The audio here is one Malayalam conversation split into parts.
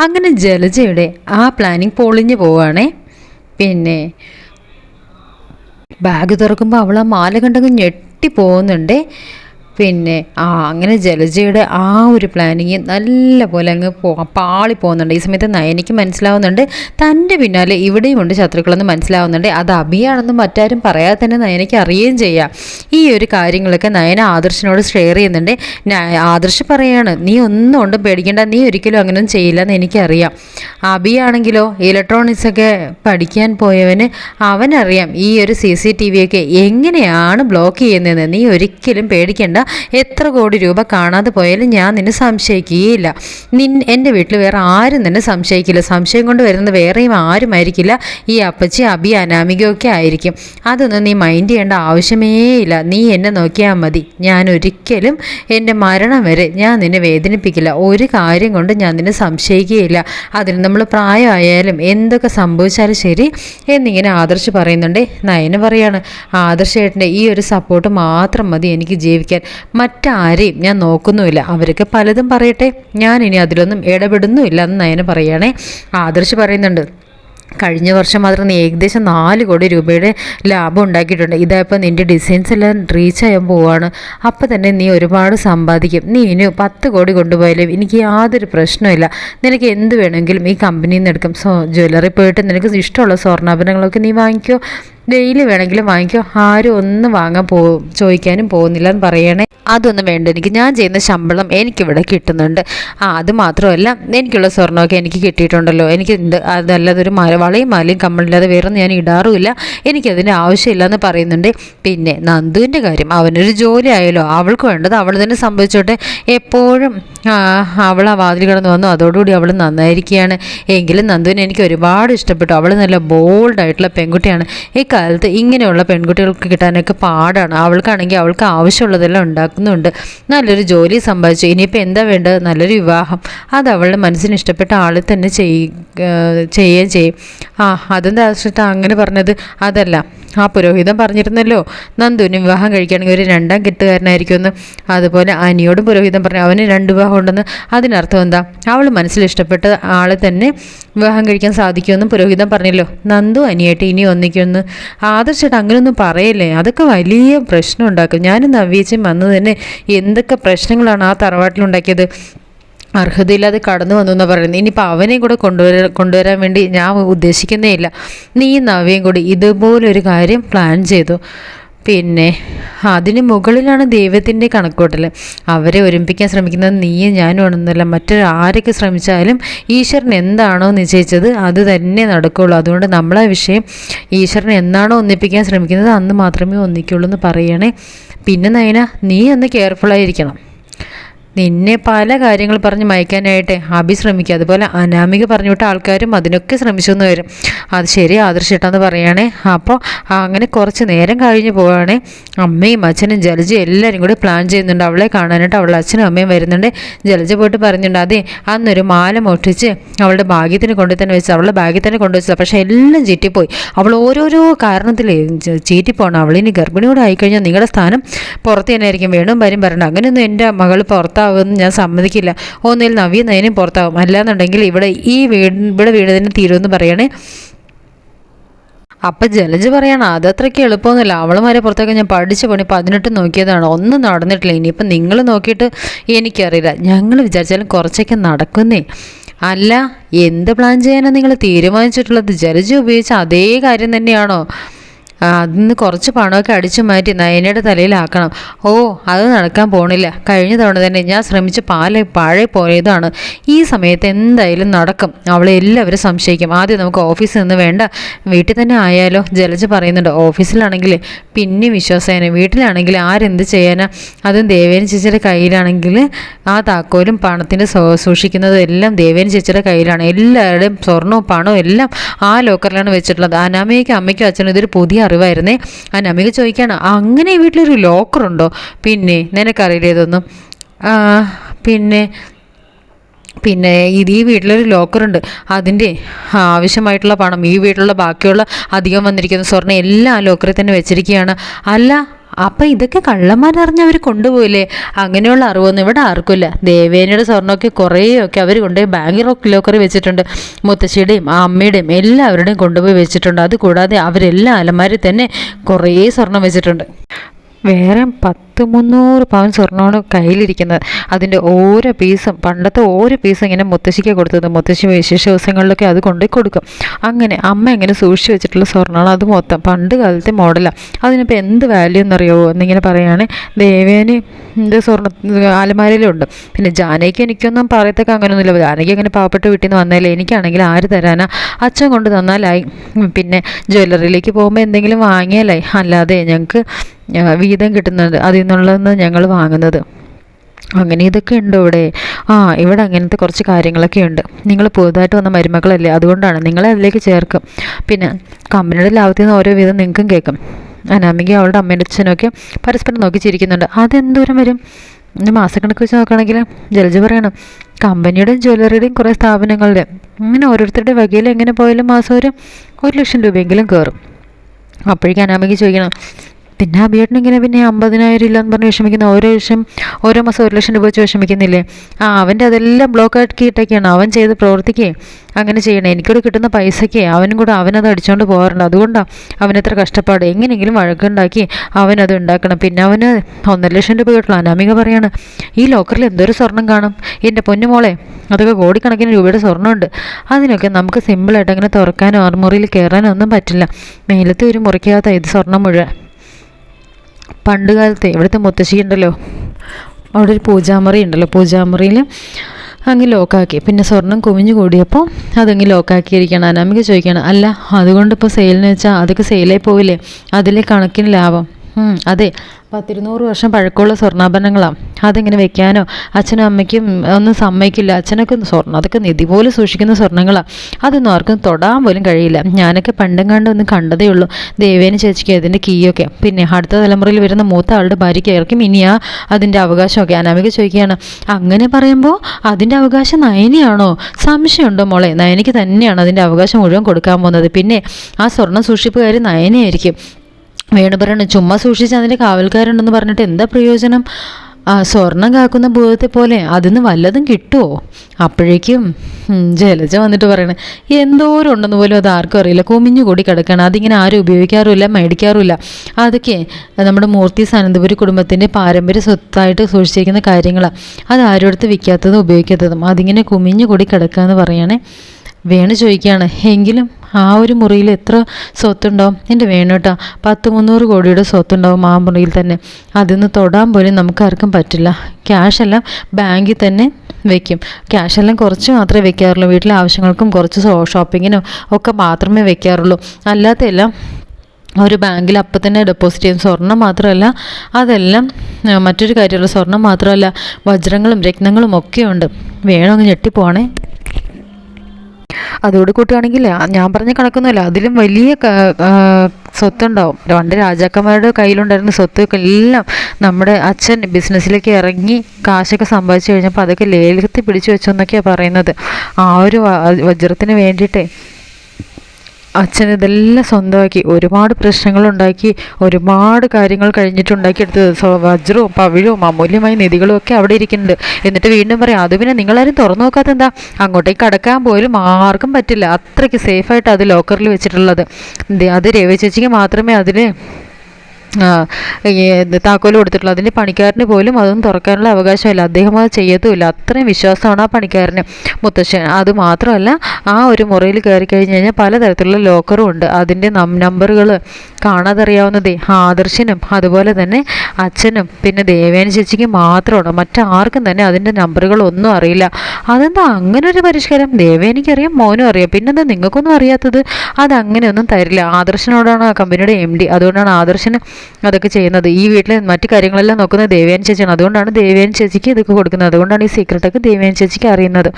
അങ്ങനെ ജലജയുടെ ആ പ്ലാനിങ് പൊളിഞ്ഞു പോവുകയാണേ. പിന്നെ ബാഗ് തുറക്കുമ്പോൾ അവൾ ആ മാല കണ്ടങ്ങ് ഞെട്ടി പോകുന്നുണ്ടേ. പിന്നെ ആ അങ്ങനെ ജലജയുടെ ആ ഒരു പ്ലാനിങ് നല്ല പോലെ അങ്ങ് പോ പാളി പോകുന്നുണ്ട്. ഈ സമയത്ത് നയനിക്ക് മനസ്സിലാവുന്നുണ്ട്. തന്റെ പിന്നാലെ ഇവിടെയും ഉണ്ട് ശത്രുക്കളെന്ന് മനസ്സിലാവുന്നുണ്ട്. അത് അഭിയാണെന്ന് മറ്റാരും പറയാതെ തന്നെ നയനയ്ക്ക് അറിയുകയും ചെയ്യാം. ഈ ഒരു കാര്യങ്ങളൊക്കെ നയന ആദർശിനോട് ഷെയർ ചെയ്യുന്നുണ്ട്. ആദർശ പറയാണ് നീ ഒന്നും കൊണ്ട് പേടിക്കേണ്ട. നീ ഒരിക്കലും അങ്ങനെയൊന്നും ചെയ്യില്ല എന്ന് എനിക്കറിയാം. അഭിയാണെങ്കിലോ ഇലക്ട്രോണിക്സൊക്കെ പഠിക്കാൻ പോയവന് അവനറിയാം ഈ ഒരു സി സി ടി വി ഒക്കെ എങ്ങനെയാണ് ബ്ലോക്ക് ചെയ്യുന്നതെന്ന്. നീ ഒരിക്കലും പേടിക്കേണ്ട. എത്ര കോടി രൂപ കാണാതെ പോയാലും ഞാൻ നിന്നെ സംശയിക്കുകയില്ല. നിൻ എന്റെ വീട്ടിൽ വേറെ ആരും നിന്നെ സംശയിക്കില്ല. സംശയം കൊണ്ട് വരുന്നത് വേറെയും ആരും ആയിരിക്കില്ല ഈ അപ്പച്ചി അബി അനാമികയൊക്കെ ആയിരിക്കും. അതൊന്നും നീ മൈൻഡ് ചെയ്യേണ്ട ആവശ്യമേ ഇല്ല. നീ എന്നെ നോക്കിയാൽ മതി. ഞാൻ ഒരിക്കലും എന്റെ മരണം വരെ ഞാൻ നിന്നെ വേദനിപ്പിക്കില്ല. ഒരു കാര്യം കൊണ്ട് ഞാൻ നിന്നെ സംശയിക്കുകയില്ല. അതിന് നമ്മൾ പ്രായമായാലും എന്തൊക്കെ സംഭവിച്ചാലും ശരി എന്നിങ്ങനെ ആദർശ് പറയുന്നുണ്ട്. നയന പറയാണ് ആദർശേട്ടന്റെ ഈ ഒരു സപ്പോർട്ട് മാത്രം മതി എനിക്ക് ജീവിക്കാൻ. മറ്റാരെയും ഞാൻ നോക്കുന്നുമില്ല. അവരൊക്കെ പലതും പറയട്ടെ. ഞാൻ ഇനി അതിലൊന്നും ഇടപെടുന്നുമില്ല എന്ന് നയന പറയുകയാണേ. ആദർശ് പറയുന്നുണ്ട് കഴിഞ്ഞ വർഷം മാത്രം നീ ഏകദേശം നാല് കോടി രൂപയുടെ ലാഭം ഉണ്ടാക്കിയിട്ടുണ്ട്. ഇതായപ്പോൾ നിന്റെ ഡിസൈൻസ് എല്ലാം റീച്ച് ചെയ്യാൻ പോവാണ്. അപ്പോൾ തന്നെ നീ ഒരുപാട് സമ്പാദിക്കും. നീ ഇനി പത്ത് കോടി കൊണ്ടുപോയാലും എനിക്ക് യാതൊരു പ്രശ്നമില്ല നിനക്ക് എന്ത് വേണമെങ്കിലും ഈ കമ്പനിയിൽ നിന്ന് എടുക്കും. സോ ജ്വല്ലറി പോയിട്ട് നിനക്ക് ഇഷ്ടമുള്ള സ്വർണാഭരണങ്ങളൊക്കെ നീ വാങ്ങിക്കോ. ഡെയിലി വേണമെങ്കിലും വാങ്ങിക്കോ. ആരും ഒന്നും വാങ്ങാൻ പോ ചോദിക്കാനും പോകുന്നില്ല എന്ന് പറയണേ. അതൊന്നും വേണ്ട. എനിക്ക് ഞാൻ ചെയ്യുന്ന ശമ്പളം എനിക്കിവിടെ കിട്ടുന്നുണ്ട്. ആ അത് മാത്രമല്ല എനിക്കുള്ള സ്വർണമൊക്കെ എനിക്ക് കിട്ടിയിട്ടുണ്ടല്ലോ. എനിക്ക് എന്ത് അതല്ലാതെ ഒരു മല വളയും മാലയും കമ്മലില്ലാതെ വേറെ ഞാൻ ഇടാറുമില്ല. എനിക്കതിന്റെ ആവശ്യമില്ല എന്ന് പറയുന്നുണ്ട്. പിന്നെ നന്ദുവിന്റെ കാര്യം അവനൊരു ജോലി ആയാലോ? അവൾക്ക് വേണ്ടത് അവൾ തന്നെ സംഭവിച്ചോട്ടെ. എപ്പോഴും അവൾ ആ വാതിൽ കിടന്ന് വന്നു. അതോടുകൂടി അവൾ നന്നായിരിക്കുകയാണ്. എങ്കിലും നന്ദുവിനെ എനിക്ക് ഒരുപാട് ഇഷ്ടപ്പെട്ടു. അവൾ നല്ല ബോൾഡ് ആയിട്ടുള്ള പെൺകുട്ടിയാണ്. ഈ കാലത്ത് ഇങ്ങനെയുള്ള പെൺകുട്ടികൾക്ക് കിട്ടാനൊക്കെ പാടാണ്. അവൾക്കാണെങ്കിൽ അവൾക്ക് ആവശ്യമുള്ളതെല്ലാം ഉണ്ടാക്കുന്നുണ്ട്. നല്ലൊരു ജോലി സമ്പാദിച്ചു. ഇനിയിപ്പോൾ എന്താ വേണ്ടത്? നല്ലൊരു വിവാഹം. അത് അവളുടെ മനസ്സിന് ഇഷ്ടപ്പെട്ട ആളെ തന്നെ ചെയ് ചെയ്യുകയും ചെയ്യും. ആ അതെന്താ ആശ്രിത അങ്ങനെ പറഞ്ഞത്? അതല്ല. ആ പുരോഹിതൻ പറഞ്ഞിരുന്നല്ലോ നന്ദുവിന് വിവാഹം കഴിക്കുകയാണെങ്കിൽ ഒരു രണ്ടാം കെട്ടുകാരനായിരിക്കുമെന്ന്. അതുപോലെ അനിയോടും പുരോഹിതൻ പറഞ്ഞു അവന് രണ്ട് വിവാഹം ഉണ്ടെന്ന്. അതിനർത്ഥം എന്താ? അവൾ മനസ്സിൽ ഇഷ്ടപ്പെട്ട ആളെ തന്നെ വിവാഹം കഴിക്കാൻ സാധിക്കുമെന്ന് പുരോഹിതൻ പറഞ്ഞല്ലോ. നന്ദു അനിയായിട്ട് ഇനി ഒന്നിക്കുമെന്ന്. ആദർശമായിട്ട് അങ്ങനെയൊന്നും പറയല്ലേ? അതൊക്കെ വലിയ പ്രശ്നം ഉണ്ടാക്കും ഞാനും നവ്യേച്ചും വന്ന് തന്നെ എന്തൊക്കെ പ്രശ്നങ്ങളാണ് ആ തറവാട്ടിലുണ്ടാക്കിയത്? അർഹതയില്ലാതെ കടന്നു വന്നു എന്നാണ് പറയുന്നത്. ഇനിയിപ്പോൾ അവനെയും കൂടെ കൊണ്ടുവരാൻ കൊണ്ടുവരാൻ വേണ്ടി ഞാൻ ഉദ്ദേശിക്കുന്നേ ഇല്ല. നീ നവ്യയും കൂടി ഇതുപോലൊരു കാര്യം പ്ലാൻ ചെയ്തു. പിന്നെ അതിന് മുകളിലാണ് ദൈവത്തിന്റെ കണക്കൂട്ടൽ അവരെ ഒരുമിപ്പിക്കാൻ ശ്രമിക്കുന്നത് നീയും ഞാനും ആണെന്നല്ല. മറ്റൊരാരൊക്കെ ശ്രമിച്ചാലും ഈശ്വരൻ എന്താണോ നിശ്ചയിച്ചത് അത് തന്നെ നടക്കുകയുള്ളൂ അതുകൊണ്ട് നമ്മളെ വിഷയം ഈശ്വരൻ എന്നാണോ ഒന്നിപ്പിക്കാൻ ശ്രമിക്കുന്നത് അന്ന് മാത്രമേ ഒന്നിക്കുള്ളൂ എന്ന് പറയണേ പിന്നെ നയന നീ ഒന്ന് കെയർഫുള്ളായിരിക്കണം നിന്നെ പല കാര്യങ്ങൾ പറഞ്ഞ് മയക്കാനായിട്ട് അഭി ശ്രമിക്കുക അതുപോലെ അനാമിക പറഞ്ഞു വിട്ട ആൾക്കാരും അതിനൊക്കെ ശ്രമിച്ചു എന്ന് വരും. അത് ശരി ആദർശിട്ടെന്ന് പറയുകയാണേ അപ്പോൾ അങ്ങനെ കുറച്ച് നേരം കഴിഞ്ഞ് പോവുകയാണേ അമ്മയും അച്ഛനും ജലജ എല്ലാവരും കൂടി പ്ലാൻ ചെയ്യുന്നുണ്ട്. അവളെ കാണാനായിട്ട് അവളുടെ അച്ഛനും അമ്മയും വരുന്നുണ്ട്. ജലജ പോയിട്ട് പറഞ്ഞിട്ടുണ്ട് അതെ അന്നൊരു മാല മോട്ടിച്ച് അവളുടെ ഭാഗ്യത്തിന് കൊണ്ടു തന്നെ വെച്ചു അവളുടെ ബാഗിൽ തന്നെ കൊണ്ടുവച്ചത്. പക്ഷേ എല്ലാം ചീറ്റിപ്പോയി. അവൾ ഓരോരോ കാരണത്തിൽ ചീറ്റിപ്പോണം. അവളിനി ഗർഭിണിയോട് ആയിക്കഴിഞ്ഞാൽ നിങ്ങളുടെ സ്ഥാനം പുറത്ത് തന്നെ ആയിരിക്കും. വേണം വരും പറയണ്ട അങ്ങനെയൊന്നും എന്റെ മകൾ പുറത്താവുമെന്ന് ഞാൻ സമ്മതിക്കില്ല. ഒന്നിൽ നവ്യ നയനും പുറത്താവും. അല്ലാന്നുണ്ടെങ്കിൽ ഇവിടെ ഈ വീട് ഇവിടെ വീട് തന്നെ തീരുമെന്ന് പറയണേ. അപ്പം ജലജ് പറയണം അതത്രയ്ക്ക് എളുപ്പമൊന്നുമില്ല. അവളുമാരെ പുറത്തൊക്കെ ഞാൻ പഠിച്ച പണി പതിനെട്ട് നോക്കിയതാണ്. ഒന്നും നടന്നിട്ടില്ല. ഇനിയിപ്പം നിങ്ങൾ നോക്കിയിട്ട് എനിക്കറിയില്ല. ഞങ്ങൾ വിചാരിച്ചാലും കുറച്ചൊക്കെ നടക്കുന്നേ. അല്ല എന്ത് പ്ലാൻ ചെയ്യാനാണ് നിങ്ങൾ തീരുമാനിച്ചിട്ടുള്ളത്? ജലജ് ഉപയോഗിച്ച അതേ കാര്യം തന്നെയാണോ? അതിന്ന് കുറച്ച് പണമൊക്കെ അടിച്ചു മാറ്റി നയനയുടെ തലയിലാക്കണം. ഓ അത് നടക്കാൻ പോണില്ല. കഴിഞ്ഞ തവണ തന്നെ ഞാൻ ശ്രമിച്ച് പാല പാഴെ പോയതാണ്. ഈ സമയത്ത് എന്തായാലും നടക്കും. അവളെ എല്ലാവരും സംശയിക്കും. ആദ്യം നമുക്ക് ഓഫീസിൽ നിന്ന് വേണ്ട. വീട്ടിൽ തന്നെ ആയാലോ? ജലജ പറയുന്നുണ്ട്. ഓഫീസിലാണെങ്കിൽ പിന്നെ വിശ്വാസേന. വീട്ടിലാണെങ്കിൽ ആരെന്ത് ചെയ്യാനാ? അതും ദേവേനി ചേച്ചിയുടെ കയ്യിലാണെങ്കിൽ ആ താക്കോലും പണത്തിന്റെ സൂക്ഷിക്കുന്നതും എല്ലാം ദേവേനി ചേച്ചിയുടെ കയ്യിലാണ്. എല്ലാവരുടെയും സ്വർണവും പണവും എല്ലാം ആ ലോക്കറിലാണ് വെച്ചിട്ടുള്ളത്. അനാമയ്ക്കും അമ്മയ്ക്കും അച്ഛനും ഇതൊരു പുതിയ അറിവായിരുന്നേ. ആ നമിക ചോദിക്കാണ് അങ്ങനെ ഈ വീട്ടിലൊരു ലോക്കറുണ്ടോ? പിന്നെ നിനക്കറിയില്ല ഇതൊന്നും പിന്നെ പിന്നെ ഇത് ഈ വീട്ടിലൊരു ലോക്കറുണ്ട്. അതിന്റെ ആവശ്യമായിട്ടുള്ള പണം ഈ വീട്ടിലുള്ള ബാക്കിയുള്ള അധികം വന്നിരിക്കുന്ന സ്വർണം എല്ലാം ആ ലോക്കറിൽ തന്നെ വെച്ചിരിക്കുകയാണ്. അല്ല അപ്പം ഇതൊക്കെ കള്ളന്മാരറിഞ്ഞ് അവർ കൊണ്ടുപോയില്ലേ? അങ്ങനെയുള്ള അറിവൊന്നും ഇവിടെ ആർക്കുമില്ല. ദേവേനയുടെ സ്വർണമൊക്കെ കുറേയൊക്കെ അവർ കൊണ്ടുപോയി ബാങ്ക് ലോക്കറി വെച്ചിട്ടുണ്ട്. മുത്തശ്ശിയുടെയും അമ്മയുടെയും എല്ലാവരുടെയും കൊണ്ടുപോയി വെച്ചിട്ടുണ്ട്. അതുകൂടാതെ അവരെല്ലാം അലമാരിൽ തന്നെ കുറേ സ്വർണം വെച്ചിട്ടുണ്ട്. വേറെ പത്ത് മുന്നൂറ് പവൻ സ്വർണമാണ് കയ്യിലിരിക്കുന്നത്. അതിന്റെ ഓരോ പീസും പണ്ടത്തെ ഓരോ പീസും ഇങ്ങനെ മുത്തശ്ശിക്ക് കൊടുത്തത്. മുത്തശ്ശി വിശേഷ ദിവസങ്ങളിലൊക്കെ അത് കൊണ്ടുപോയി കൊടുക്കും. അങ്ങനെ അമ്മ എങ്ങനെ സൂക്ഷിച്ച് വെച്ചിട്ടുള്ള സ്വർണമാണ് അത് മൊത്തം. പണ്ട് കാലത്തെ മോഡലാണ് അതിനിപ്പോൾ എന്ത് വാല്യൂ എന്നറിയാവോ? എന്നിങ്ങനെ പറയുകയാണ് ദേവേന് ഇത് സ്വർണ അലമാരയിലുണ്ട്. പിന്നെ ജാനയ്ക്ക് എനിക്കൊന്നും പറയത്തൊക്കെ അങ്ങനെയൊന്നുമില്ല. ജാനയ്ക്ക് അങ്ങനെ പാവപ്പെട്ട വീട്ടിൽ നിന്ന് വന്നാലേ എനിക്കാണെങ്കിൽ ആര് തരാനാ? അച്ഛൻ കൊണ്ട് തന്നാലായി പിന്നെ ജ്വല്ലറിയിലേക്ക് പോകുമ്പോൾ എന്തെങ്കിലും വാങ്ങിയാലായി. അല്ലാതെ ഞങ്ങൾക്ക് വീതം കിട്ടുന്നത് അതിൽ നിന്നുള്ളതെന്ന് ഞങ്ങൾ വാങ്ങുന്നത്. അങ്ങനെ ഇതൊക്കെ ഉണ്ടോ ഇവിടെ. ആ ഇവിടെ അങ്ങനത്തെ കുറച്ച് കാര്യങ്ങളൊക്കെ ഉണ്ട്. നിങ്ങൾ പുതുതായിട്ട് വന്ന മരുമക്കളല്ലേ അതുകൊണ്ടാണ്. നിങ്ങളെ അതിലേക്ക് ചേർക്കും. പിന്നെ കമ്പനിയുടെ ലാഭത്തിൽ നിന്ന് ഓരോ വിധം നിങ്ങൾക്കും കേൾക്കും. അനാമിക അവളുടെ അമ്മേന്റെ അച്ഛനൊക്കെ പരസ്പരം നോക്കി ചിരിക്കുന്നുണ്ട്. അതെന്തോരം വരും? ഇനി മാസക്കണക്ക് വെച്ച് നോക്കുകയാണെങ്കിൽ ജലജ പറയണം കമ്പനിയുടെയും ജ്വല്ലറിയുടെയും കുറേ സ്ഥാപനങ്ങളുടെ ഇങ്ങനെ ഓരോരുത്തരുടെ വകയിൽ എങ്ങനെ പോയാലും മാസം ഒരു ഒരു ലക്ഷം രൂപയെങ്കിലും കയറും. അപ്പോഴേക്കും അനാമിക ചോദിക്കണം പിന്നെ അഭിയേട്ടൻ ഇങ്ങനെ പിന്നെ അമ്പതിനായിരം ഇല്ലെന്ന് പറഞ്ഞ് വിഷമിക്കുന്ന ഓരോ വർഷം ഓരോ മാസം ഒരു ലക്ഷം രൂപ വെച്ച് വിഷമിക്കുന്നില്ലേ? ആ അവന്റെ അതെല്ലാം ബ്ലോക്ക് ആക്കിയിട്ടൊക്കെയാണ് അവൻ ചെയ്ത് പ്രവർത്തിക്കേ അങ്ങനെ ചെയ്യണേ. എനിക്കൂടെ കിട്ടുന്ന പൈസയ്ക്ക് അവനും കൂടെ അവനത് അടിച്ചുകൊണ്ട് പോകാറുണ്ട്. അതുകൊണ്ടാണ് അവനത്ര കഷ്ടപ്പാട്. എങ്ങനെയെങ്കിലും വഴക്കുണ്ടാക്കി അവനത് ഉണ്ടാക്കണം. പിന്നെ അവന് ഒന്നര ലക്ഷം രൂപ കിട്ടണം. അനാമിക പറയാണ് ഈ ലോക്കറിൽ എന്തൊരു സ്വർണം കാണും? എന്റെ പൊന്നുമോളെ അതൊക്കെ കോടിക്കണക്കിന് രൂപയുടെ സ്വർണമുണ്ട് അതിനൊക്കെ നമുക്ക് സിമ്പിളായിട്ട് അങ്ങനെ തുറക്കാനോ ആർമുറിയിൽ കയറാനോ ഒന്നും പറ്റില്ല. മേലത്തെ ഒരു മുറിക്കകത്ത ഇത് സ്വർണം മുഴുവൻ പണ്ട് കാലത്തെ ഇവിടുത്തെ മുത്തശ്ശി ഉണ്ടല്ലോ അവിടെ ഒരു പൂജാമുറി ഉണ്ടല്ലോ. പൂജാമുറിയിൽ അങ്ങ് ലോക്കാക്കി പിന്നെ സ്വർണം കുമിഞ്ഞു കൂടിയപ്പോൾ അതങ്ങ് ലോക്കാക്കിയിരിക്കണം അനാമിക ചോദിക്കണം അല്ല അതുകൊണ്ട് ഇപ്പോൾ സെയിലിന് വെച്ചാൽ അതൊക്കെ സെയിലായി പോവില്ലേ? അതിലെ കണക്കിന് ലാഭം. അതെ. പത്തിരുന്നൂറ് വർഷം പഴക്കമുള്ള സ്വർണാഭരണങ്ങളാണ് അതിങ്ങനെ വെക്കാനോ? അച്ഛനും അമ്മയ്ക്കും ഒന്നും സമ്മതിക്കില്ല. അച്ഛനൊക്കെ സ്വർണം അതൊക്കെ നിധി പോലെ സൂക്ഷിക്കുന്ന സ്വർണങ്ങളാണ് അതൊന്നും ആർക്കും തൊടാൻ പോലും കഴിയില്ല. ഞാനൊക്കെ പണ്ടും കണ്ട് ഒന്ന് കണ്ടതേ ഉള്ളൂ. ദേവേനെ ചേച്ചിക്ക് അതിന്റെ കീയൊക്കെ. പിന്നെ അടുത്ത തലമുറയിൽ വരുന്ന മൂത്ത ആളുടെ ഭാര്യയ്ക്ക് ഇനി ഇനിയാ അതിന്റെ അവകാശമൊക്കെ. അനാമിക ചോദിക്കുകയാണ് അങ്ങനെ പറയുമ്പോൾ അതിന്റെ അവകാശം നയനിയാണോ? സംശയമുണ്ടോ മോളെ? നയനിക്ക് തന്നെയാണ് അതിന്റെ അവകാശം മുഴുവൻ കൊടുക്കാൻ പോകുന്നത്. പിന്നെ ആ സ്വർണ സൂക്ഷിപ്പുകാർ നയനയായിരിക്കും. വേണു പറയണം ചുമ്മാ സൂക്ഷിച്ച് അതിന്റെ കാവൽക്കാരുണ്ടെന്ന് പറഞ്ഞിട്ട് എന്താ പ്രയോജനം? സ്വർണം കാക്കുന്ന ഭൂതത്തെ പോലെ അതിന്ന് വല്ലതും കിട്ടുമോ അപ്പോഴേക്കും ജലജ വന്നിട്ട് പറയണേ എന്തോരം ഉണ്ടെന്ന് പോലും അത് ആർക്കും അറിയില്ല. കുമിഞ്ഞു കൂടി കിടക്കണം. അതിങ്ങനെ ആരും ഉപയോഗിക്കാറുമില്ല മേടിക്കാറുമില്ല. അതൊക്കെ നമ്മുടെ മൂർത്തി സാനന്ദപുരി കുടുംബത്തിന്റെ പാരമ്പര്യ സ്വത്തായിട്ട് സൂക്ഷിച്ചിരിക്കുന്ന കാര്യങ്ങളാണ് അത് ആരും അടുത്ത് വിൽക്കാത്തതും ഉപയോഗിക്കാത്തതും. അതിങ്ങനെ കുമിഞ്ഞു കൂടി കിടക്കുക എന്ന് പറയണേ. വേണു ചോദിക്കുകയാണ് എങ്കിലും ആ ഒരു മുറിയിൽ എത്ര സ്വത്തുണ്ടാവും? എന്റെ വേണുട്ടാ പത്ത് മുന്നൂറ് കോടിയുടെ സ്വത്തുണ്ടാവും ആ മുറിയിൽ തന്നെ. അതിന്ന് തൊടാൻ പോലും നമുക്ക് ആർക്കും പറ്റില്ല. ക്യാഷെല്ലാം ബാങ്കിൽ തന്നെ വെക്കും. ക്യാഷെല്ലാം കുറച്ച് മാത്രമേ വെക്കാറുള്ളൂ. വീട്ടിലെ ആവശ്യങ്ങൾക്കും കുറച്ച് ഷോപ്പിങ്ങിനും ഒക്കെ മാത്രമേ വെക്കാറുള്ളൂ. അല്ലാത്തെല്ലാം ഒരു ബാങ്കിൽ അപ്പം തന്നെ ഡെപ്പോസിറ്റ് ചെയ്യും. സ്വർണം മാത്രമല്ല അതെല്ലാം മറ്റൊരു കാര്യമുള്ള സ്വർണം മാത്രമല്ല വജ്രങ്ങളും രത്നങ്ങളും ഒക്കെ ഉണ്ട്. വേണമെങ്കിൽ ഞെട്ടിപ്പോണേ അതോട് കൂട്ടുകയാണെങ്കിൽ ഞാൻ പറഞ്ഞ കണക്കൊന്നുമില്ല. അതിലും വലിയ സ്വത്തുണ്ടാവും. രണ്ട് രാജാക്കന്മാരുടെ കയ്യിലുണ്ടായിരുന്ന സ്വത്തൊക്കെ എല്ലാം നമ്മുടെ അച്ഛൻ ബിസിനസ്സിലേക്ക് ഇറങ്ങി കാശൊക്കെ സമ്പാദിച്ചു കഴിഞ്ഞപ്പോൾ അതൊക്കെ ലേലത്തിൽ പിടിച്ചു വെച്ചു എന്നൊക്കെയാണ് പറയുന്നത്. ആ ഒരു വജ്രത്തിന് വേണ്ടിയിട്ടേ അച്ഛൻ ഇതെല്ലാം സ്വന്തമാക്കി. ഒരുപാട് പ്രശ്നങ്ങളുണ്ടാക്കി. ഒരുപാട് കാര്യങ്ങൾ കഴിഞ്ഞിട്ടുണ്ടാക്കിയെടുത്തത് വജ്രവും പവിഴവും അമൂല്യമായ നിധികളും ഒക്കെ അവിടെ ഇരിക്കുന്നുണ്ട്. എന്നിട്ട് വീണ്ടും പറയാം അത് പിന്നെ നിങ്ങളാരും തുറന്നു നോക്കാത്ത എന്താ? അങ്ങോട്ടേക്ക് കടക്കാൻ പോലും ആർക്കും പറ്റില്ല. അത്രയ്ക്ക് സേഫായിട്ട് അത് ലോക്കറിൽ വെച്ചിട്ടുള്ളത്. അത് രവി ചേച്ചിക്ക് മാത്രമേ അതിന് താക്കോൽ കൊടുത്തിട്ടുള്ളൂ. അതിന്റെ പണിക്കാരന് പോലും അതൊന്നും തുറക്കാനുള്ള അവകാശമില്ല. അദ്ദേഹം അത് ചെയ്യത്തുമില്ല. അത്രയും വിശ്വാസമാണ് ആ പണിക്കാരന്. മുത്തശ്ശൻ അത് മാത്രമല്ല ആ ഒരു മുറിയിൽ കയറി കഴിഞ്ഞ് കഴിഞ്ഞാൽ പലതരത്തിലുള്ള ലോക്കറും ഉണ്ട്. അതിന്റെ നമ്പറുകൾ കാണാതറിയാവുന്നതേ ആദർശനും അതുപോലെ തന്നെ അച്ഛനും പിന്നെ ദേവേന ചേച്ചിക്ക് മാത്രമാണ്. മറ്റാർക്കും തന്നെ അതിന്റെ നമ്പറുകളൊന്നും അറിയില്ല. അതെന്താ അങ്ങനെ ഒരു പരിഷ്കാരം? ദേവേനിക്കറിയാം മോനും അറിയാം. പിന്നെന്താ നിങ്ങൾക്കൊന്നും അറിയാത്തത്? അതങ്ങനെയൊന്നും തരില്ല. ആദർശനോടാണ് ആ കമ്പനിയുടെ എം ഡി. അതുകൊണ്ടാണ് ആദർശന് അതൊക്കെ ചെയ്യുന്നത്. ഈ വീട്ടിലെ മറ്റു കാര്യങ്ങളെല്ലാം നോക്കുന്നത് ദേവേൻ ചേച്ചിയാണ്. അതുകൊണ്ടാണ് ദേവേൻ ചേച്ചിക്ക് ഇതൊക്കെ കൊടുക്കുന്നത്. അതുകൊണ്ടാണ് ഈ സീക്രട്ടൊക്കെ ദേവേൻ ചേച്ചിക്ക് അറിയുന്നത്.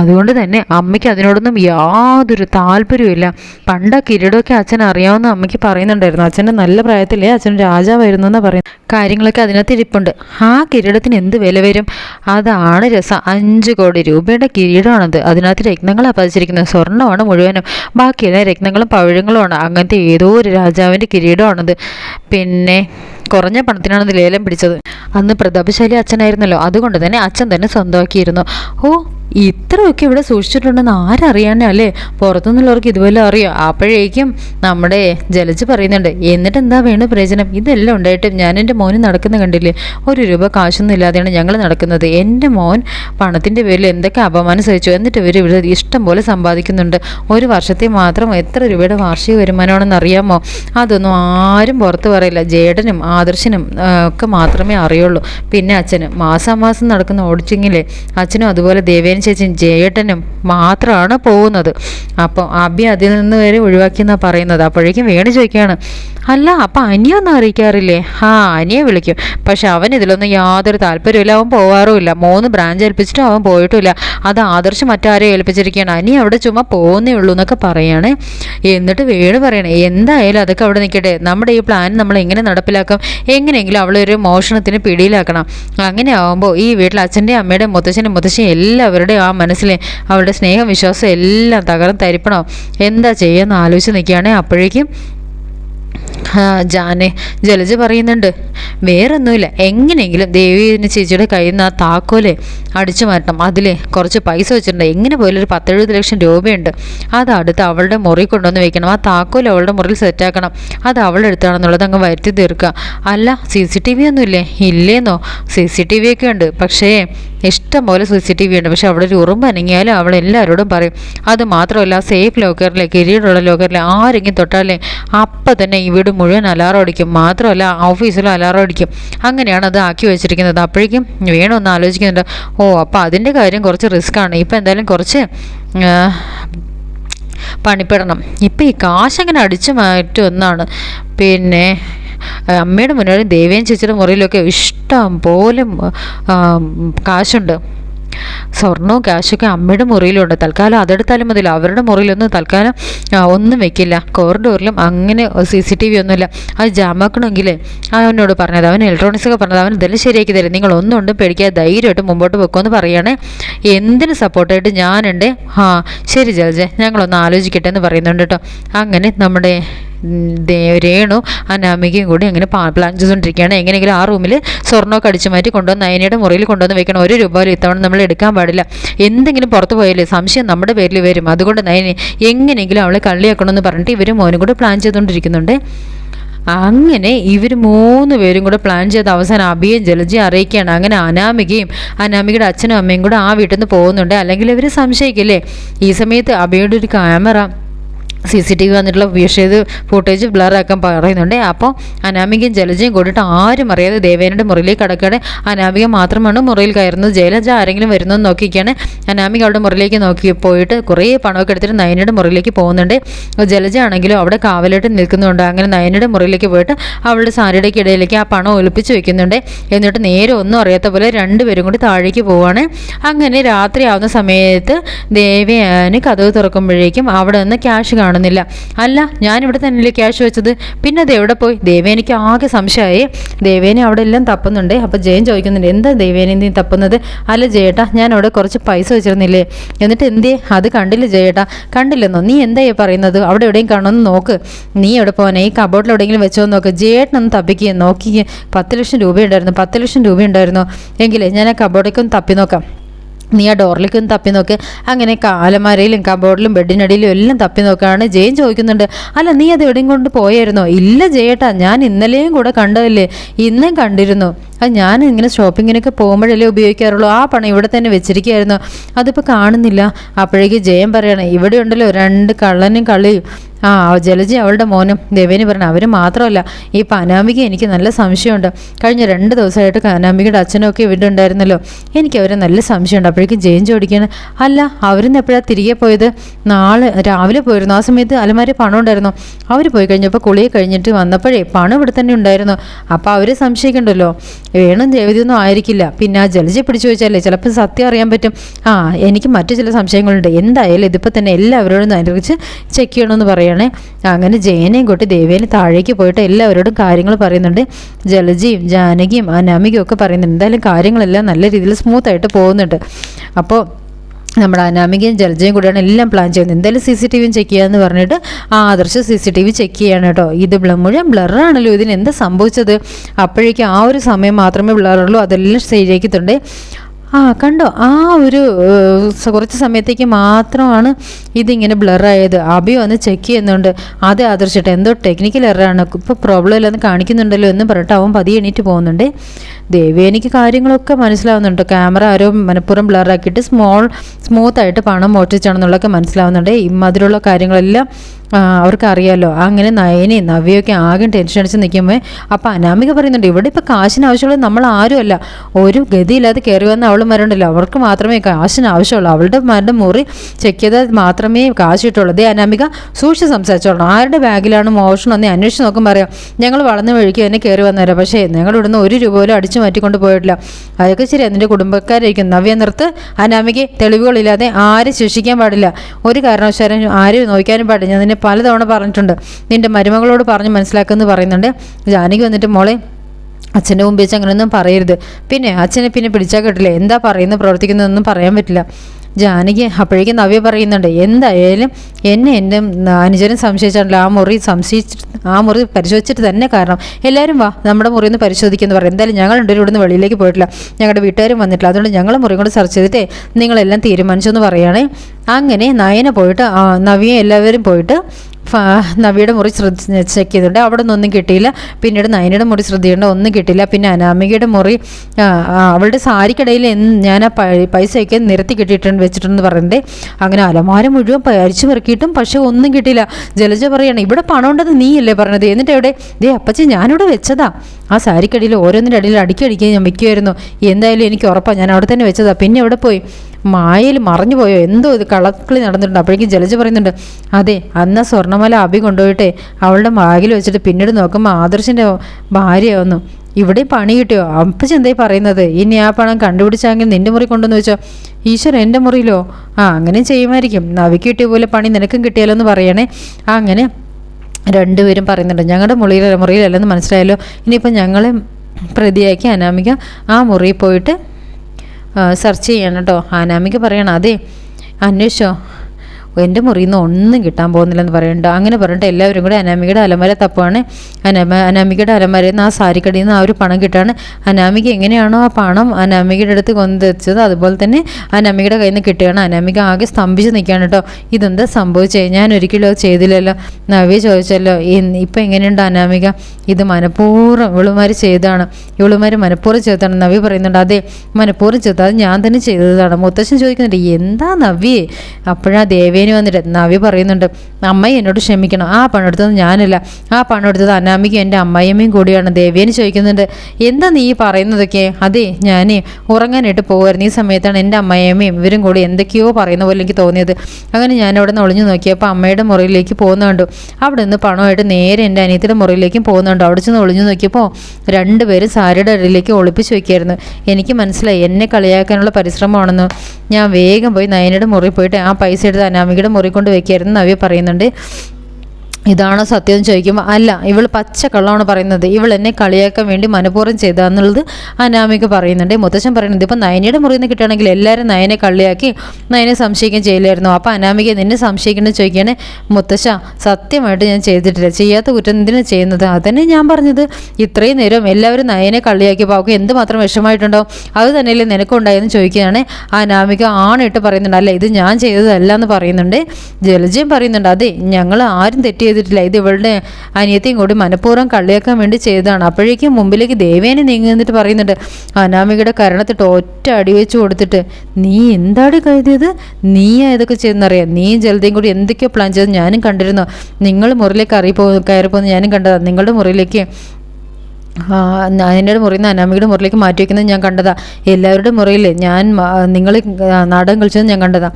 അതുകൊണ്ട് തന്നെ അമ്മയ്ക്ക് അതിനോടൊന്നും അതിനോടൊന്നും യാതൊരു താല്പര്യമില്ല പണ്ട് കിരീടമൊക്കെ അച്ഛൻ അറിയാവുന്ന അമ്മയ്ക്ക് പറയുന്നുണ്ടായിരുന്നു. അച്ഛന്റെ നല്ല പ്രായത്തിലേ അച്ഛൻ രാജാവായിരുന്നു എന്ന് പറയുന്നത്. കാര്യങ്ങളൊക്കെ അതിനകത്ത് ഇരിപ്പുണ്ട്. ആ കിരീടത്തിന് എന്ത് വില വരും? അതാണ് രസം. അഞ്ച് കോടി രൂപയുടെ കിരീടമാണത്. അതിനകത്ത് രത്നങ്ങളാണ് പതിച്ചിരിക്കുന്നത്. സ്വർണമാണ് മുഴുവനും. ബാക്കിയെല്ലാം രത്നങ്ങളും പവിഴങ്ങളുമാണ്. അങ്ങനത്തെ ഏതോ ഒരു രാജാവിന്റെ കിരീടമാണത്. പിന്നെ കുറഞ്ഞ പണത്തിനാണ് ലേലം പിടിച്ചത്. അന്ന് പ്രതാപശാലി അച്ഛനായിരുന്നല്ലോ. അതുകൊണ്ട് തന്നെ അച്ഛൻ തന്നെ സ്വന്തമാക്കിയിരുന്നു. ഓ ഇത്രയൊക്കെ ഇവിടെ സൂക്ഷിച്ചിട്ടുണ്ടെന്ന് ആരറിയാനോ അല്ലേ? പുറത്തുനിന്നുള്ളവർക്ക് ഇതുപോലെ അറിയാം. അപ്പോഴേക്കും നമ്മുടെ ജലജ് പറയുന്നുണ്ട് എന്നിട്ട് എന്താ വേണ പ്രയോജനം? ഇതെല്ലാം ഉണ്ടായിട്ടും ഞാൻ എന്റെ മോന് നടക്കുന്ന കണ്ടില്ലേ? ഒരു രൂപ കാശൊന്നും ഇല്ലാതെയാണ് ഞങ്ങൾ നടക്കുന്നത്. എന്റെ മോൻ പണത്തിന്റെ പേരിൽ എന്തൊക്കെ അപമാനം സഹിച്ചു? എന്നിട്ട് ഇവർ ഇവിടെ ഇഷ്ടം പോലെ സമ്പാദിക്കുന്നുണ്ട്. ഒരു വർഷത്തെ മാത്രം എത്ര രൂപയുടെ വാർഷിക വരുമാനമാണെന്ന് അറിയാമോ? അതൊന്നും ആരും പുറത്ത് പറയില്ല. ജേഡനും ആദർശനും ഒക്കെ മാത്രമേ അറിയുള്ളൂ. പിന്നെ അച്ഛന് മാസാമാസം നടക്കുന്ന ഓഡിറ്റിങ്ങിലെ അച്ഛനും അതുപോലെ ദേവേൻ ചേച്ചിയും ജേട്ടനും മാത്രമാണ് പോകുന്നത്. അപ്പോൾ അബി അതിൽ നിന്ന് വരെ ഒഴിവാക്കിയെന്നാണ് പറയുന്നത്. അപ്പോഴേക്കും വേണു ചോദിക്കുകയാണ് അല്ല അപ്പം അനിയൊന്നും അറിയിക്കാറില്ലേ? ആ അനിയെ വിളിക്കും. പക്ഷെ അവൻ ഇതിലൊന്നും യാതൊരു താല്പര്യമില്ല അവൻ പോവാറുമില്ല. മൂന്ന് ബ്രാഞ്ച് ഏൽപ്പിച്ചിട്ടും അവൻ പോയിട്ടില്ല. അത് ആദർശം മറ്റാരെ ഏൽപ്പിച്ചിരിക്കുകയാണ്. അനി അവിടെ ചുമ്മാ പോകുന്നേ ഉള്ളൂ എന്നൊക്കെ പറയാണ്. എന്നിട്ട് വേണു പറയണേ എന്തായാലും അതൊക്കെ അവിടെ നിൽക്കട്ടെ. നമ്മുടെ ഈ പ്ലാൻ നമ്മൾ എങ്ങനെ നടപ്പിലാക്കും? എങ്ങനെയെങ്കിലും അവളൊരു മോഷണത്തിന് പിടിയിലാക്കണം. അങ്ങനെ ആകുമ്പോൾ ഈ വീട്ടിൽ അച്ഛന്റെ അമ്മയുടെ മുത്തശ്ശനും മുത്തശ്ശനും എല്ലാവരുടെയും ആ മനസ്സിലെ അവരുടെ സ്നേഹം വിശ്വാസം എല്ലാം തകർന്ന് തരിപ്പണോ? എന്താ ചെയ്യുമെന്ന് ആലോചിച്ച് നിൽക്കുകയാണെങ്കിൽ അപ്പോഴേക്കും ജാനെ ജലജ പറയുന്നുണ്ട് വേറൊന്നുമില്ല എങ്ങനെയെങ്കിലും ദേവീന് ചേച്ചിയുടെ കയ്യിൽ നിന്ന് ആ താക്കോൽ അടിച്ചു മാറ്റണം. അതിൽ കുറച്ച് പൈസ വെച്ചിട്ടുണ്ട്. എങ്ങനെ പോലും ഒരു പത്തെഴുപത് ലക്ഷം രൂപയുണ്ട്. അത് അടുത്ത് അവളുടെ മുറി കൊണ്ടുവന്ന് വെക്കണം. ആ താക്കോൽ അവളുടെ മുറിയിൽ സെറ്റാക്കണം അത് അവളുടെ അടുത്താണെന്നുള്ളത് അങ്ങ് വരുത്തി തീർക്കുക. അല്ല സി സി ടി വി ഒന്നുമില്ലേ? ഇല്ലേന്നോ? സി സി ടി വി ഒക്കെ ഉണ്ട്. പക്ഷേ ഇഷ്ടം പോലെ സി സി ടി വി ഉണ്ട്. പക്ഷെ അവിടെ ഒരു ഉറുമ്പ് അനങ്ങിയാലും അവൾ എല്ലാവരോടും പറയും അത് മാത്രമല്ല സേഫ് ലോക്കറിലെ കിരീടുള്ള ലോക്കറിലെ ആരെങ്കിലും തൊട്ടാലേ അപ്പം തന്നെ ഈ വീട് മുഴുവൻ അലാറം അടിക്കും. മാത്രമല്ല ഓഫീസിലും അലാറം അടിക്കും. അങ്ങനെയാണ് അത് ആക്കി വെച്ചിരിക്കുന്നത്. അപ്പോഴേക്കും വേണമെന്ന് ആലോചിക്കുന്നുണ്ട് ഓ അപ്പോൾ അതിന്റെ കാര്യം കുറച്ച് റിസ്ക്കാണ് ഇപ്പം എന്തായാലും കുറച്ച് പണിപ്പെടണം. ഇപ്പം ഈ കാശ് അങ്ങനെ അടിച്ചു മാറ്റൊന്നാണ് പിന്നെ അമ്മയുടെ മുന്നിലും ദേവേൻ ചേച്ചിയുടെ മുറിയിലൊക്കെ ഇഷ്ടം പോലെ കാശുണ്ട്. സ്വർണവും കാശൊക്കെ അമ്മയുടെ മുറിയിലുണ്ട്. തൽക്കാലം അതെടുത്താലും മതിയില്ല. അവരുടെ മുറിയിലൊന്നും തൽക്കാലം ഒന്നും വെക്കില്ല. കോറിഡോറിലും അങ്ങനെ സി സി ടി വി ഒന്നുമില്ല. അത് ജാമാക്കണമെങ്കിൽ അവനോട് പറഞ്ഞത്. അവൻ ഇലക്ട്രോണിക്സ് ഒക്കെ പറഞ്ഞത്. അവൻ ഇതെല്ലാം ശരിയാക്കി തരും. നിങ്ങൾ ഒന്നും കൊണ്ടും പേടിക്കാതെ ധൈര്യമായിട്ട് മുമ്പോട്ട് വെക്കുമെന്ന് പറയുകയാണെ. എന്തിന് സപ്പോർട്ടായിട്ട് ഞാനുണ്ട്? ആ ശരി ജലജ. ഞങ്ങളൊന്ന് ആലോചിക്കട്ടെ എന്ന് പറയുന്നുണ്ട് കേട്ടോ. അങ്ങനെ നമ്മുടെ രേണു അനാമികയും കൂടി അങ്ങനെ പ്ലാൻ ചെയ്തുകൊണ്ടിരിക്കുകയാണ്. എങ്ങനെയെങ്കിലും ആ റൂമിൽ സ്വർണമൊക്കെ അടിച്ചു മാറ്റി കൊണ്ടുവന്ന് നയനയുടെ മുറിയിൽ കൊണ്ടുവന്ന് വെക്കണം. ഒരു രൂപ പോലും ഇത്തവണ നമ്മൾ എടുക്കാൻ പാടില്ല. എന്തെങ്കിലും പുറത്ത് പോയാലേ സംശയം നമ്മുടെ പേരിൽ വരും. അതുകൊണ്ട് നയനെ എങ്ങനെയെങ്കിലും അവളെ കള്ളിയാക്കണമെന്ന് പറഞ്ഞിട്ട് ഇവരും മോനും കൂടെ പ്ലാൻ ചെയ്തുകൊണ്ടിരിക്കുന്നുണ്ട്. അങ്ങനെ ഇവർ മൂന്ന് പേരും കൂടെ പ്ലാൻ ചെയ്ത് അവസാനം അഭിയും ജലജി അറിയിക്കുകയാണ്. അങ്ങനെ അനാമികയും അനാമികയുടെ അച്ഛനും അമ്മയും കൂടെ ആ വീട്ടിൽ നിന്ന് പോകുന്നുണ്ട്. അല്ലെങ്കിൽ ഇവർ സംശയിക്കില്ലേ? ഈ സമയത്ത് അഭിയുടെ ഒരു camera C C T V വന്നിട്ടുള്ള വിഷയത് ഫുട്ടേജ് ബ്ലറാക്കാൻ പറയുന്നുണ്ട്. അപ്പോൾ അനാമികയും ജലജയും കൂടിയിട്ട് ആരും അറിയാതെ ദേവേനയുടെ മുറിയിലേക്ക് കടക്കാതെ അനാമിക മാത്രമാണ് മുറിയിൽ കയറുന്നത്. ജയലജ ആരെങ്കിലും വരുന്നത് നോക്കിയിരിക്കുകയാണ്. അനാമിക അവിടെ മുറിയിലേക്ക് നോക്കി പോയിട്ട് കുറേ പണമൊക്കെ എടുത്തിട്ട് നയനയുടെ മുറിയിലേക്ക് പോകുന്നുണ്ട്. ജലജ ആണെങ്കിലും അവിടെ കാവലായിട്ട് നിൽക്കുന്നുണ്ട്. അങ്ങനെ നയനയുടെ മുറിയിലേക്ക് പോയിട്ട് അവളുടെ സാരിയുടെ ഇടയിലേക്ക് ആ പണം ഒലിപ്പിച്ച് വെക്കുന്നുണ്ട്. എന്നിട്ട് നേരെ ഒന്നും അറിയാത്ത പോലെ രണ്ടുപേരും കൂടി താഴേക്ക് പോവാണ്. അങ്ങനെ രാത്രി ആവുന്ന സമയത്ത് ദേവയാന് കഥവ് തുറക്കുമ്പോഴേക്കും അവിടെ നിന്ന് ക്യാഷ് കാണുന്നില്ല. അല്ല ഞാനിവിടെ തന്നെയല്ലേ ക്യാഷ് വെച്ചത്? പിന്നെ അത് എവിടെ പോയി? ദേവേനിക്ക് ആകെ സംശയമായി. ദേവേനെ അവിടെ എല്ലാം തപ്പുന്നുണ്ട്. അപ്പോൾ ജയൻ ചോദിക്കുന്നുണ്ട് എന്താ ദേവേനെ നീ തപ്പുന്നത്? അല്ല ജയേട്ടാ ഞാൻ അവിടെ കുറച്ച് പൈസ വെച്ചിരുന്നില്ലേ? എന്നിട്ട് എന്തേ അത് കണ്ടില്ല ജയേട്ടാ? കണ്ടില്ലെന്നോ? നീ എന്താ ഈ പറയുന്നത്? അവിടെ എവിടെയും കാണുമെന്ന് നോക്ക്. നീ എവിടെ പോകാനാ ഈ കബോർഡിൽ എവിടെയെങ്കിലും വെച്ചോ നോക്ക്. ജയേട്ടനൊന്ന് തപ്പിക്കുക നോക്കിക്കുക പത്ത് ലക്ഷം രൂപയുണ്ടായിരുന്നു പത്ത് ലക്ഷം രൂപയുണ്ടായിരുന്നു. എങ്കിലേ ഞാൻ ആ കബോർഡേക്ക് ഒന്ന് തപ്പി നോക്കാം. നീ ആ ഡോറിലേക്ക് ഒന്ന് തപ്പി നോക്ക്. അങ്ങനെ കാലമരയിലും കബോർഡിലും ബെഡിനടിയിലും എല്ലാം തപ്പി നോക്കുകയാണ് ജയൻ ചോദിക്കുന്നുണ്ട്. അല്ല നീ അത് എവിടെയും കൊണ്ട് പോയായിരുന്നോ? ഇല്ല ജയേട്ടാ ഞാൻ ഇന്നലെയും കൂടെ കണ്ടതല്ലേ? ഇന്നും കണ്ടിരുന്നു. അത് ഞാൻ ഇങ്ങനെ ഷോപ്പിങ്ങിനൊക്കെ പോകുമ്പോഴല്ലേ ഉപയോഗിക്കാറുള്ളൂ. ആ പണം ഇവിടെ തന്നെ വെച്ചിരിക്കുകയായിരുന്നു. അതിപ്പോൾ കാണുന്നില്ല. അപ്പോഴേക്ക് ജയം പറയണേ ഇവിടെ ഉണ്ടല്ലോ രണ്ട് കള്ളനും കളിയും ആ ജലജി അവളുടെ മോനും ദേവേനി പറഞ്ഞു അവർ മാത്രമല്ല ഈ പനാമ്പിക എനിക്ക് നല്ല സംശയമുണ്ട്. കഴിഞ്ഞ രണ്ട് ദിവസമായിട്ട് പനാമികയുടെ അച്ഛനൊക്കെ ഇവിടെ ഉണ്ടായിരുന്നല്ലോ. എനിക്ക് അവരെ നല്ല സംശയമുണ്ട്. അപ്പോഴേക്കും ജയിൻ ചോദിക്കുകയാണ് അല്ല അവരിന്ന് എപ്പോഴാണ് തിരികെ പോയത്? നാളെ രാവിലെ പോയിരുന്നു. ആ സമയത്ത് അലമാരി പണം ഉണ്ടായിരുന്നു. അവർ പോയി കഴിഞ്ഞപ്പോൾ കുളിയെ കഴിഞ്ഞിട്ട് വന്നപ്പോഴേ പണം ഇവിടെ തന്നെ ഉണ്ടായിരുന്നു. അപ്പോൾ അവർ സംശയിക്കണ്ടല്ലോ. വേണം ദേവതയൊന്നും ആയിരിക്കില്ല. പിന്നെ ആ ജലജ പിടിച്ചു വെച്ചാലേ ചിലപ്പോൾ സത്യം അറിയാൻ പറ്റും. ആ എനിക്ക് മറ്റു ചില സംശയങ്ങളുണ്ട്. എന്തായാലും ഇതിപ്പോൾ തന്നെ എല്ലാവരോടും അനുസരിച്ച് ചെക്ക് ചെയ്യണമെന്ന് പറയണേ. അങ്ങനെ ജയനെയും കൂട്ടി ദേവേനെ താഴേക്ക് പോയിട്ട് എല്ലാവരോടും കാര്യങ്ങൾ പറയുന്നുണ്ട്. ജലജയും ജാനകിയും അനാമികയും ഒക്കെ പറയുന്നുണ്ട്. എന്തായാലും കാര്യങ്ങളെല്ലാം നല്ല രീതിയിൽ സ്മൂത്തായിട്ട് പോകുന്നുണ്ട്. അപ്പോൾ നമ്മുടെ അനാമികയും ജലജയും കൂടിയാണ് എല്ലാം പ്ലാൻ ചെയ്യുന്നത്. എന്തായാലും സി സി ടി വിയും ചെക്ക് ചെയ്യാമെന്ന് പറഞ്ഞിട്ട് ആ ആദർശ C C T V check ചെയ്യാണ് കേട്ടോ. ഇത് മുഴുവൻ ബ്ലറാണല്ലോ ഇതിന്. എന്താ സംഭവിച്ചത്? അപ്പോഴേക്കും ആ ഒരു സമയം മാത്രമേ ബ്ലറുള്ളൂ അതെല്ലാം ശരിയാക്കിയിട്ടുണ്ട്. ആ കണ്ടോ? ആ ഒരു കുറച്ച് സമയത്തേക്ക് മാത്രമാണ് ഇതിങ്ങനെ ബ്ലറായത് അബി വന്ന് ചെക്ക് ചെയ്യുന്നുണ്ട്. അത് ആദർശിട്ട് എന്തോ ടെക്നിക്കൽ എററാണ് ഇപ്പോൾ പ്രോബ്ലം ഇല്ലെന്ന് കാണിക്കുന്നുണ്ടല്ലോ എന്ന് പറഞ്ഞിട്ട് അവൻ പതിയെ എണീറ്റ് പോകുന്നുണ്ട്. ദേവേനിക്ക് കാര്യങ്ങളൊക്കെ മനസ്സിലാവുന്നുണ്ട്. ക്യാമറ ആരോ മനഃപൂർവം ബ്ലറാക്കിയിട്ട് സ്മോൾ സ്മൂത്തായിട്ട് പണം മോഷ്ടിച്ചാണെന്നുള്ളതൊക്കെ മനസ്സിലാവുന്നുണ്ട്. ഇമ്മാതിരിയുള്ള കാര്യങ്ങളെല്ലാം അവർക്ക് അറിയാമല്ലോ അങ്ങനെ നയനെ നവ്യൊക്കെ ആകെ ടെൻഷൻ അടിച്ച് നിൽക്കുമ്പോൾ അപ്പോൾ അനാമിക പറയുന്നുണ്ട് ഇവിടെ ഇപ്പോൾ കാശിന് ആവശ്യമുള്ളത് നമ്മൾ ആരുമല്ല ഒരു ഗതിയില്ലാതെ കയറി വന്ന അവൾ വരണ്ടല്ലോ അവർക്ക് മാത്രമേ കാശിന് ആവശ്യമുള്ളൂ. അവളുടെ മരുടെ മുറി ചെക്ക് ചെയ്താൽ മാത്രമേ കാശ് കിട്ടുള്ളൂ. ദേ അനാമിക സൂക്ഷിച്ച് സംസാരിച്ചോളണം ആരുടെ ബാഗിലാണ് മോഷണം? എന്ന് അന്വേഷിച്ച് നോക്കുമ്പോൾ അറിയാം. ഞങ്ങൾ വളർന്ന വഴിക്ക് തന്നെ കയറി വന്നേരാം പക്ഷേ ഞങ്ങൾ ഇവിടുന്ന് ഒരു രൂപ പോലും അടിച്ചു മാറ്റിക്കൊണ്ട് പോയിട്ടില്ല. അതൊക്കെ ശരി അതിന്റെ കുടുംബക്കാരായിരിക്കും. നവ്യ നിർത്ത്. അനാമികയെ തെളിവുകളില്ലാതെ ആരും ശിക്ഷിക്കാൻ പാടില്ല. ഒരു കാരണവശാലും ആരും നോക്കാനും പാടില്ല. ഞാൻ പലതവണ പറഞ്ഞിട്ടുണ്ട്. നിന്റെ മരുമകളോട് പറഞ്ഞ് മനസ്സിലാക്കുമെന്ന് പറയുന്നുണ്ട്. ജാനകി വന്നിട്ട് മോളെ അച്ഛന്റെ മുമ്പ് വെച്ച് അങ്ങനെയൊന്നും പറയരുത്. പിന്നെ അച്ഛനെ പിന്നെ പിടിച്ചാൽ കിട്ടില്ല? എന്താ പറയുന്നത്? പ്രവർത്തിക്കുന്നതെന്നും പറയാൻ പറ്റില്ല. ജാനകി അപ്പോഴേക്കും നവ്യ പറയുന്നുണ്ട് എന്തായാലും എന്നെ എന്റെ അനുജനും സംശയിച്ചാണല്ലോ ആ മുറി സംശയിച്ചിട്ട് ആ മുറി പരിശോധിച്ചിട്ട് തന്നെ കാരണം എല്ലാവരും വാ നമ്മുടെ മുറി ഒന്ന് പരിശോധിക്കുമെന്ന് പറയും. എന്തായാലും ഞങ്ങൾ ഉണ്ടൊരു ഇവിടുന്ന് വെളിയിലേക്ക് പോയിട്ടില്ല. ഞങ്ങളുടെ വീട്ടുകാരും വന്നിട്ടില്ല. അതുകൊണ്ട് ഞങ്ങൾ മുറി കൊണ്ട് സെർച്ച് ചെയ്തിട്ടേ നിങ്ങളെല്ലാം തീരുമാനിച്ചു എന്ന് പറയുകയാണെങ്കിൽ അങ്ങനെ നയന പോയിട്ട് നവ്യ എല്ലാവരും പോയിട്ട് നവിയുടെ മുറി ശ്രദ്ധ ചെക്ക് ചെയ്തിട്ടുണ്ട്. അവിടെ നിന്നൊന്നും കിട്ടിയില്ല. പിന്നീട് നയനയുടെ മുറി ശ്രദ്ധിക്കേണ്ട ഒന്നും കിട്ടിയില്ല. പിന്നെ അനാമികയുടെ മുറി അവളുടെ സാരിക്കിടയിൽ ഞാൻ ആ പൈസയൊക്കെ നിരത്തി കിട്ടിയിട്ടുണ്ട് വെച്ചിട്ടുണ്ടെന്ന് പറയുന്നത് അങ്ങനെ അലമാര മുഴുവൻ അരിച്ചു പെറുക്കിയിട്ടും പക്ഷെ ഒന്നും കിട്ടിയില്ല. ജലജ പറയാണ് ഇവിടെ പണം ഉണ്ടെന്ന് നീയല്ലേ പറഞ്ഞത്? എന്നിട്ട് എവിടെ ദേ അപ്പച്ചി ഞാനിവിടെ വെച്ചതാ. ആ സാരിക്കടിയിൽ ഓരോന്നിന്റെ അടിയിൽ അടിക്കടിക്കാൻ ഞാൻ വെക്കുമായിരുന്നു എന്തായാലും എനിക്ക് ഉറപ്പാണ് ഞാൻ അവിടെ തന്നെ വെച്ചതാ. പിന്നെ എവിടെ പോയി? മായയിൽ മറഞ്ഞു പോയോ എന്തോ ഇത് കളക്കളി നടന്നിട്ടുണ്ട്. അപ്പോഴേക്കും ജലജ പറയുന്നുണ്ട് അതെ അന്ന് സ്വർണമല അഭി കൊണ്ടുപോയിട്ടെ അവളുടെ ബാഗിൽ വെച്ചിട്ട് പിന്നീട് നോക്കുമ്പോൾ ആദർശിന്റെ ഭാര്യ വന്നു. ഇവിടെ പണി കിട്ടിയോ? അപ്പച്ചി എന്തായി പറയുന്നത്? ഇനി ആ പണം കണ്ടുപിടിച്ചാങ്കിൽ നിന്റെ മുറി കൊണ്ടുവന്ന് വെച്ചോ? ഈശ്വരൻ എന്റെ മുറിയിലോ? ആ അങ്ങനെ ചെയ്യുമായിരിക്കും. നവിക്ക് കിട്ടിയ പോലെ പണി നിനക്കും കിട്ടിയാലോ എന്ന് പറയണേ. ആ അങ്ങനെ രണ്ടുപേരും പറയുന്നുണ്ട് ഞങ്ങളുടെ മുറിയിലല്ല മുറിയിലല്ലെന്ന് മനസ്സിലായല്ലോ. ഇനിയിപ്പോൾ ഞങ്ങളെ പ്രതിയാക്കി അനാമിക ആ മുറിയിൽ പോയിട്ട് സെർച്ച് ചെയ്യണം കേട്ടോ അനാമിക പറയണം അതെ അന്വേഷിച്ചോ. എന്റെ മുറിയിൽ നിന്ന് ഒന്നും കിട്ടാൻ പോകുന്നില്ലെന്ന് പറയുന്നുണ്ട് അങ്ങനെ പറഞ്ഞിട്ട് എല്ലാവരും കൂടെ അനാമികയുടെ അലമാര തപ്പാണ് അനാമ അനാമികയുടെ അലമാരയിൽ നിന്ന് ആ സാരിക്കടിയിൽ നിന്ന് ആ ഒരു പണം കിട്ടാണ്. അനാമിക എങ്ങനെയാണോ ആ പണം അനാമികയുടെ അടുത്ത് കൊണ്ടുവച്ചത്. അതുപോലെ തന്നെ അനാമികയുടെ കയ്യിൽ നിന്ന് കിട്ടുകയാണ് അനാമിക ആകെ സ്തംഭിച്ച് നിൽക്കുകയാണ് കേട്ടോ. ഇതെന്താ സംഭവിച്ചത് ഞാൻ ഒരിക്കലും അത് ചെയ്തില്ലല്ലോ. നവ്യ ചോദിച്ചല്ലോ ഇപ്പം എങ്ങനെയുണ്ട് അനാമിക? ഇത് മനഃപൂർവം ഇവളുമാർ ചെയ്തതാണ്. ഇവളുമാർ മനഃപൂർവം ചെയ്താണ് നവ്യ പറയുന്നുണ്ട്. അതെ മനഃപൂർവം ചെയ്തത് അത് ഞാൻ തന്നെ ചെയ്തതാണ്. മുത്തശ്ശൻ ചോദിക്കുന്നുണ്ട് എന്താ നവ്യേ? അപ്പോഴാ ദേവേനി വന്നിട്ട് നവ്യ പറയുന്നുണ്ട് അമ്മയെ എന്നോട് ക്ഷമിക്കണം. ആ പണം എടുത്തത് ഞാനല്ല. ആ പണം എടുത്തത് അനാമിക എന്റെ അമ്മയമ്മയും കൂടിയാണ്. ദേവേനി ചോദിക്കുന്നുണ്ട് എന്താ നീ പറയുന്നതൊക്കെ? അതെ ഞാനേ ഉറങ്ങാനായിട്ട് പോകുമായിരുന്നു ഈ സമയത്താണ് എന്റെ അമ്മയമ്മയും ഇവരും കൂടി എന്തൊക്കെയോ പറയുന്ന പോലെ എനിക്ക് തോന്നിയത്. അങ്ങനെ ഞാൻ അവിടെ നിന്ന് ഒളിഞ്ഞു നോക്കിയപ്പോൾ അമ്മയുടെ മുറിയിലേക്ക് പോകുന്ന കണ്ടു. അവിടെ നിന്ന് പണമായിട്ട് നേരെ എന്റെ അനിയത്തിയുടെ മുറിയിലേക്കും പോകുന്നുണ്ട് അവിടെ ചെന്ന് ഒളിഞ്ഞു നോക്കിയപ്പോൾ രണ്ടുപേരും സാരിയുടെ അടിയിലേക്ക് ഒളിപ്പിച്ച് വയ്ക്കായിരുന്നു എനിക്ക് മനസ്സിലായി എന്നെ കളിയാക്കാനുള്ള പരിശ്രമമാണെന്ന്. ഞാൻ വേഗം പോയി നയനയുടെ മുറി പോയിട്ട് ആ പൈസ എടുത്ത് അനാമികയുടെ മുറി കൊണ്ട് വെക്കായിരുന്നു നവ്യ പറയുന്നുണ്ട്. ഇതാണോ സത്യം എന്ന് ചോദിക്കുമ്പോൾ അല്ല ഇവൾ പച്ച കള്ളമാണ് പറയുന്നത്. ഇവൾ എന്നെ കളിയാക്കാൻ വേണ്ടി മനഃപൂർവം ചെയ്താന്നുള്ളത് അനാമിക പറയുന്നുണ്ട്. മുത്തശ്ശൻ പറയുന്നത് ഇപ്പം നയനയുടെ മുറിയിൽ നിന്ന് കിട്ടുകയാണെങ്കിൽ എല്ലാവരും നയനെ കളിയാക്കി നയനെ സംശയിക്കുകയും ചെയ്യില്ലായിരുന്നു അപ്പോൾ അനാമിക നിന്നെ സംശയിക്കുന്നത് ചോദിക്കുകയാണ്. മുത്തശ്ശ സത്യമായിട്ട് ഞാൻ ചെയ്തിട്ടില്ല. ചെയ്യാത്ത കുറ്റം എന്തിനാണ് ചെയ്യുന്നത്? അതന്നെ ഞാൻ പറഞ്ഞത്. ഇത്രയും നേരം എല്ലാവരും നയനെ കളിയാക്കിയപ്പോൾ അവൾക്ക് എന്തുമാത്രം വിഷമമായിട്ടുണ്ടോ? അത് തന്നെയല്ലേ നിനക്കുണ്ടായെന്ന് ചോദിക്കുകയാണ് അനാമിക ആണിട്ട് പറയുന്നുണ്ട്. അല്ല ഇത് ഞാൻ ചെയ്തതല്ല എന്ന് പറയുന്നുണ്ട്. ജലജയും പറയുന്നുണ്ട് അതെ ഞങ്ങൾ ആരും തെറ്റ് ചെയ്തിട്ടില്ല. ഇത് ഇവളുടെ അനിയത്തെയും കൂടി മനഃപൂർവം കളിയാക്കാൻ വേണ്ടി ചെയ്തതാണ്. അപ്പോഴേക്കും മുമ്പിലേക്ക് ദേവേനെ നീങ്ങി നിന്നിട്ട് പറയുന്നുണ്ട് അനാമികയുടെ കരണത്തിട്ട് ഒറ്റ അടി വെച്ച് കൊടുത്തിട്ട് നീ എന്താടി കരുതിയത്? നീ ഇതൊക്കെ ചെയ്തെന്നറിയാം നീ ജലതയും കൂടി എന്തൊക്കെയോ പ്ലാൻ ചെയ്ത് ഞാനും കണ്ടിരുന്നു. നിങ്ങൾ മുറിയിലേക്ക് അറിയിപ്പോ കയറിപ്പോന്ന് ഞാനും കണ്ടതാണ് നിങ്ങളുടെ മുറിയിലേക്ക് എന്റെ മുറിയിൽ നിന്ന് അനാമികയുടെ മുറിയിലേക്ക് മാറ്റി വയ്ക്കുന്നത് ഞാൻ കണ്ടതാ. എല്ലാവരുടെ മുറിയിൽ ഞാൻ നിങ്ങൾ നാടകം കളിച്ചത് ഞാൻ കണ്ടതാ.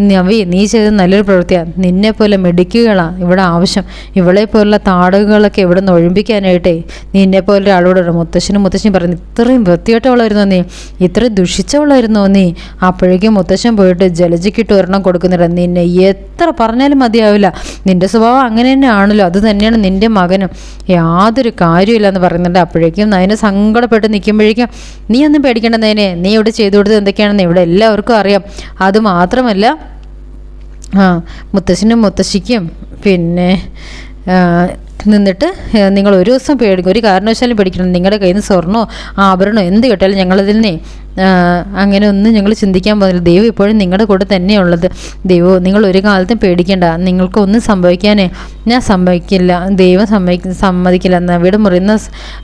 നവി നീ ചെയ്ത നല്ലൊരു പ്രവൃത്തിയാണ് നിന്നെ പോലെ മെഡിക്കുകളാണ് ഇവിടെ ആവശ്യം. ഇവളെ പോലുള്ള താടുകളൊക്കെ ഇവിടെ നിന്ന് ഒഴിമ്പിക്കാനായിട്ടേ നിന്നെ പോലെ ഒരാളോട് മുത്തശ്ശനും മുത്തശ്ശനും പറഞ്ഞു ഇത്രയും വൃത്തിയായിട്ടവളായിരുന്നോ നീ? ഇത്രയും ദുഷിച്ചവളായിരുന്നോ നീ? അപ്പോഴേക്കും മുത്തശ്ശൻ പോയിട്ട് ജലജിക്കിട്ട് ഒരെണ്ണം കൊടുക്കുന്നില്ല നിന്നെ എത്ര പറഞ്ഞാലും മതിയാവില്ല. നിന്റെ സ്വഭാവം അങ്ങനെ തന്നെ ആണല്ലോ അത് തന്നെയാണ് നിന്റെ മകനും. യാതൊരു കാര്യമില്ല എന്ന് പറയുന്നുണ്ട്. അപ്പോഴേക്കും നയനെ സങ്കടപ്പെട്ട് നിൽക്കുമ്പോഴേക്കും നീ ഒന്നും പേടിക്കേണ്ട നയനെ. നീ ഇവിടെ ചെയ്തു കൊടുത്തത് എന്തൊക്കെയാണെന്ന് ഇവിടെ എല്ലാവർക്കും അറിയാം. അത് മാത്രമല്ല ആ മുത്തശ്ശനും മുത്തശ്ശിക്കും പിന്നെ നിന്നിട്ട് നിങ്ങൾ ഒരു ദിവസം പേടിക്കും ഒരു കാരണവശാലും പേടിക്കണം നിങ്ങളുടെ കയ്യിൽ നിന്ന് സ്വർണോ ആഭരണോ എന്ത് കിട്ടിയാലും ഞങ്ങളതിൽ നിന്നേ അങ്ങനെ ഒന്നും ഞങ്ങൾ ചിന്തിക്കാൻ പോകുന്നില്ല. ദൈവം ഇപ്പോഴും നിങ്ങളുടെ കൂടെ തന്നെയുള്ളത്. ദൈവം നിങ്ങൾ ഒരു കാലത്തും പേടിക്കേണ്ട. നിങ്ങൾക്ക് ഒന്നും സംഭവിക്കാനേ ഞാൻ സംഭവിക്കില്ല. ദൈവം സമ്മതിക്ക സമ്മതിക്കില്ല. നവിയുടെ മുറിയുന്ന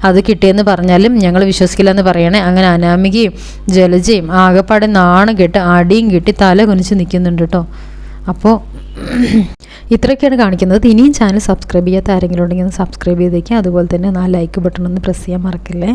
അത് കിട്ടിയെന്ന് പറഞ്ഞാലും ഞങ്ങൾ വിശ്വസിക്കില്ല എന്ന് പറയണേ. അങ്ങനെ അനാമികയും ജലജയും ആകെപ്പാടെ നാണം കെട്ട് അടിയും കെട്ടി തല കുനിച്ച് നിൽക്കുന്നുണ്ട് കേട്ടോ. അപ്പോൾ ഇത്രയൊക്കെയാണ് കാണിക്കുന്നത്. ഇനിയും ചാനൽ സബ്സ്ക്രൈബ് ചെയ്യാത്ത ആരെങ്കിലും ഉണ്ടെങ്കിൽ ഒന്ന് സബ്സ്ക്രൈബ് ചെയ്തേക്കാം അതുപോലെ തന്നെ ആ ലൈക്ക് ബട്ടൺ ഒന്ന് പ്രസ് ചെയ്യാൻ മറക്കില്ലേ.